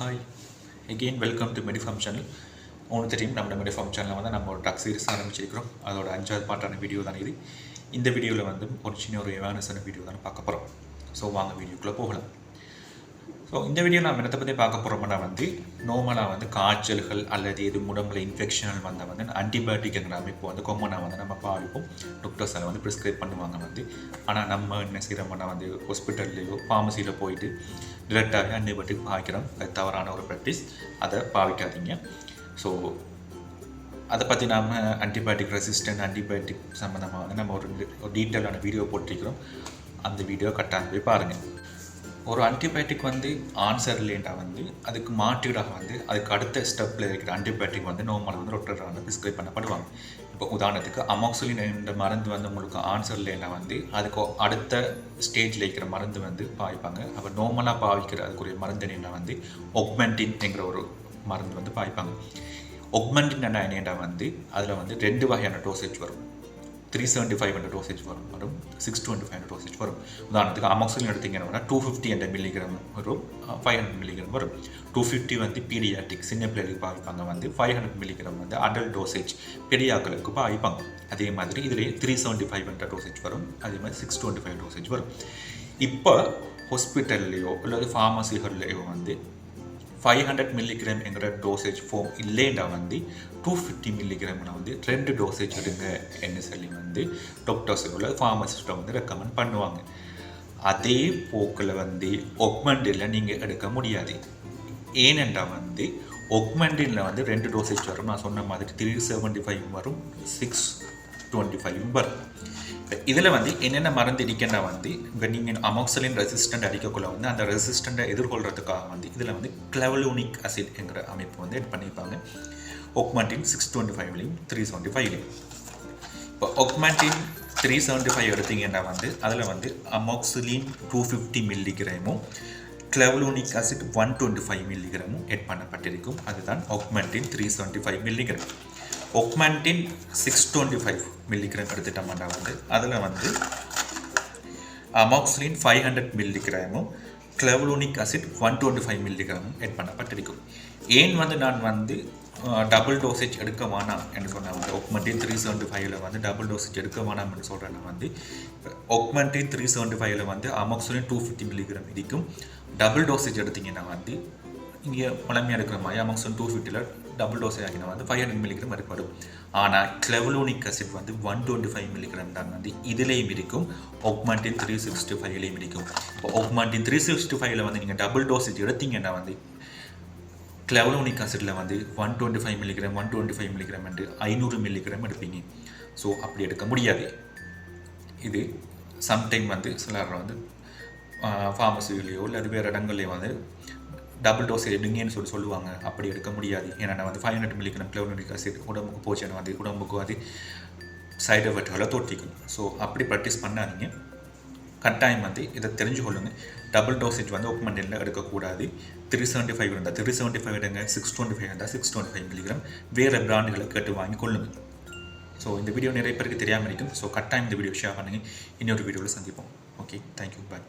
Hi again welcome to Medipharm channel உங்களுக்கு தெரியும் நம்ம மெடிஃபார்ம் சேனலில் வந்து நம்ம ஒரு ட்ரக் சீரிஸ் ஆரம்பிச்சிருக்கிறோம். அதோட அஞ்சாவது பாட்டான வீடியோ தான் இது. இந்த வீடியோவில் வந்து ஒரு சின்ன ஒரு அவேர்னஸான வீடியோ தான் பார்க்க போகிறோம் ஸோ வாங்க வீடியோக்குள்ளே போகலாம். ஸோ இந்த வீடியோ நம்ம என்னத்தை பற்றி பார்க்க போகிறோம்னா வந்து நார்மலாக வந்து காய்ச்சல்கள் அல்லது எது உடம்புல இன்ஃபெக்ஷன் வந்தால் வந்து ஆன்டிபயோட்டிக்ங்கிற அமைப்பு வந்து கொம்மனாக வந்து நம்ம பாவிப்போம் டாக்டர்ஸ் அதை வந்து ப்ரிஸ்கிரைப் பண்ணுவாங்க வந்து. ஆனால் நம்ம என்ன செய்கிறோம்னா வந்து ஹாஸ்பிட்டல்லையோ ஃபார்மசியில் போயிட்டு டிரெக்டாகவே ஆன்டிபயோட்டிக் பாவிக்கிறோம் அது தவறான ஒரு ப்ராக்டிஸ் அதை பாவிக்காதீங்க. ஸோ அதை பற்றி நாம் ஆன்டிபயோட்டிக் ரெசிஸ்டன்ட் ஆன்டிபயோட்டிக் சம்மந்தமாக வந்து நம்ம ஒரு ஒரு டீட்டெயிலான வீடியோ போட்டிருக்கிறோம். அந்த வீடியோ கட்டாயம் போய் பாருங்கள் ஒரு ஆன்டிபயோட்டிக் வந்து ஆன்சர் இல்லைண்டா வந்து அதுக்கு மாற்றீடாக வந்து அதுக்கு அடுத்த ஸ்டெப்பில் இருக்கிற ஆன்டிபயோட்டிக் வந்து நார்மலாக வந்து டாக்டர் வந்து ப்ரிஸ்கிரைப் பண்ணப்படுவாங்க. இப்போ உதாரணத்துக்கு அமாக்சுலின் என்ற மருந்து வந்து உங்களுக்கு ஆன்சர் இல்லைன்னா வந்து அதுக்கு அடுத்த ஸ்டேஜில் இருக்கிற மருந்து வந்து பாய்ப்பாங்க. அப்போ நார்மலாக பாவிக்கிற அதுக்குரிய மருந்து என்னென்னா வந்து ஒக்மெண்டின் என்கிற ஒரு மருந்து வந்து பாய்ப்பாங்க. ஒக்மெண்டின் என்ன என்னென்னா வந்து அதில் வந்து ரெண்டு வகையான டோசேஜ் வரும். Three seventy five hundred dosage வரும். வரும். Six twenty five hundred dosage வரும். உதாரணத்துக்கு அமாக்சிலின் எடுத்தீங்கன்னா டூ ஃபிஃப்டி ஹண்ட்ரட் மில்லிகிராம் வரும். ஃபைவ் ஹண்ட்ரட் மில்லிகிராம் வரும். டூ ஃபிஃப்டி வந்து பீடியாட்டிக் சின்ன பிள்ளைகளுக்கு பார்ப்பாங்க வந்து ஃபைவ் ஹண்ட்ரட் மில்லிகிராம் வந்து அடல்ட் டோசேஜ் பெரியாக்களுக்கு பாய்ப்பாங்க அதே மாதிரி இதில் three seventy five hundred dosage வரும். அதே மாதிரி சிக்ஸ் டுவெண்ட்டி ஃபைவ் டோசேஜ் வரும். இப்போ ஹாஸ்பிட்டல்லையோ அல்லது ஃபார்மசிகள்லையோ வந்து ஃபைவ் ஹண்ட்ரட் மில்லிகிராம் என்கிற டோசேஜ் ஃபோம் இல்லைண்டா வந்து டூ ஃபிஃப்டி மில்லிகிராம்னா வந்து ரெண்டு டோசேஜ் எடுங்க என்ன சொல்லி வந்து டாக்டர்ஸுக்குள்ள ஃபார்மசிஸ்ட்டை வந்து ரெக்கமெண்ட் பண்ணுவாங்க. அதே போக்கில் வந்து ஒக்மெண்டில் நீங்கள் எடுக்க முடியாது. ஏனென்றா வந்து ஒக்மெண்டில் வந்து ரெண்டு டோசேஜ் வரும். நான் சொன்ன மாதிரி த்ரீ செவன்ட்டி ஃபைவ் வரும் சிக்ஸ் டுவெண்ட்டி ஃபைவ் வரும் இதில் வந்து என்னென்ன மருந்து இடிக்கன்னா வந்து இப்போ நீங்கள் அமோக்சலின் ரெசிஸ்டண்ட் அடிக்கக்குள்ள வந்து அந்த ரெசிஸ்டண்ட்டை எதிர்கொள்கிறதுக்காக வந்து இதில் வந்து கிளவலூனிக் அசிட்ங்கிற அமைப்பு வந்து எட் பண்ணியிருப்பாங்க. ஒக்மெண்டின் சிக்ஸ் டுவெண்ட்டி ஃபைவ்லையும் த்ரீ செவன்ட்டி ஃபைவ்லையும் இப்போ ஒக்மெண்டின் த்ரீ செவன்ட்டி ஃபைவ் எடுத்தீங்கன்னா வந்து அதில் வந்து amoxicillin two fifty மில்லிகிராமும் clavulanic acid one twenty five மில்லிகிராமும் add பண்ணப்பட்டிருக்கும். அதுதான் Augmentin three seventy five milligram Augmentin six twenty five milligram எடுத்துட்டோம்னா வந்து அதில் வந்து amoxicillin five hundred மில்லிகிராமும் clavulanic acid one twenty five மில்லிகிராமும் add பண்ணப்பட்டிருக்கும். ஏன் வந்து நான் வந்து டபுள் டோசேஜ் எடுக்க வேணாம் என்று சொன்னால் வந்து ஒக்மெண்டின் த்ரீ செவன்ட்டி ஃபைவ்ல வந்து டபுள் டோசேஜ் எடுக்க வேணாம் என்று சொல்கிறேன்னா வந்து. ஒக்மெண்டின் த்ரீ செவன்ட்டி ஃபைவ்ல வந்து அமாக்சிலின் டூ ஃபிஃப்டி மில்லிகிராம் இருக்கும் டபுள் டோசேஜ் எடுத்தீங்கன்னா வந்து இங்கே பழமையாக இருக்கிற மாதிரி அமாக்சன் டூ ஃபிஃப்டியில் டபுள் டோஸ் ஆகினா வந்து ஃபைவ் ஹண்ட்ரட் மில்லிகிராம் வரைக்கும் ஆனால் கிளவலோனிக் அசிட் வந்து ஒன் டுவெண்ட்டி ஃபைவ் மில்லிகிராம் தான் வந்து இதுலேயும் இருக்கும். ஒக்மாண்டின் த்ரீ சிக்ஸ்டி ஃபைவ்லேயும் இருக்கும். இப்போ ஒக்மாண்டின் த்ரீ சிக்ஸ்டி ஃபைவ்ல வந்து நீங்கள் டபுள் டோஸ் எடுத்தீங்கன்னா வந்து கிளவலோனிக் அசிட்டில் வந்து one twenty five milligram one twenty five milligram என்று ஐநூறு மில்லிகிராம் எடுப்பீங்க. ஸோ அப்படி எடுக்க முடியாது. இது சம்டைம் வந்து சிலர் வந்து ஃபார்மசிலேயோ இல்லை வேறு இடங்கள்லையோ வந்து டபுள் டோஸ் எடுங்கன்னு சொல்லி சொல்லுவாங்க. அப்படி எடுக்க முடியாது. ஏன்னா வந்து five hundred milligram clavulanic acid உடம்புக்கு போச்சுன்னா அது உடம்புக்கு அது சைடு எஃபெக்ட்களை தொட்டிக்கும் ஸோ அப்படி ப்ராக்டிஸ் பண்ணாதீங்க. கட்டாயம் வந்து இதை தெரிஞ்சு கொள்ளுங்கள் டபுள் டோசேஜ் வந்து ஓப்பன் ஒக்மெண்டில் எடுக்கக்கூடாது. த்ரீ செவன்ட்டி ஃபைவ் இருந்தால் த்ரீ செவன்ட்டி ஃபைவ் எடுங்க. சிக்ஸ் டுவெண்ட்டி ஃபைவ் இருந்தால் சிக்ஸ் டுவெண்ட்டி ஃபைவ் மில்லிகிராம் வேறு பிராண்டுகளை கேட்டு வாங்கி கொள்ளுங்க. ஸோ இந்த வீடியோ நிறைய பேருக்கு தெரியாமல் இருக்கும். ஸோ கட்டாயம் இந்த வீடியோ ஷேர் பண்ணுங்கள் இன்னொரு வீடியோவில் சந்திப்போம். Okay thank you bye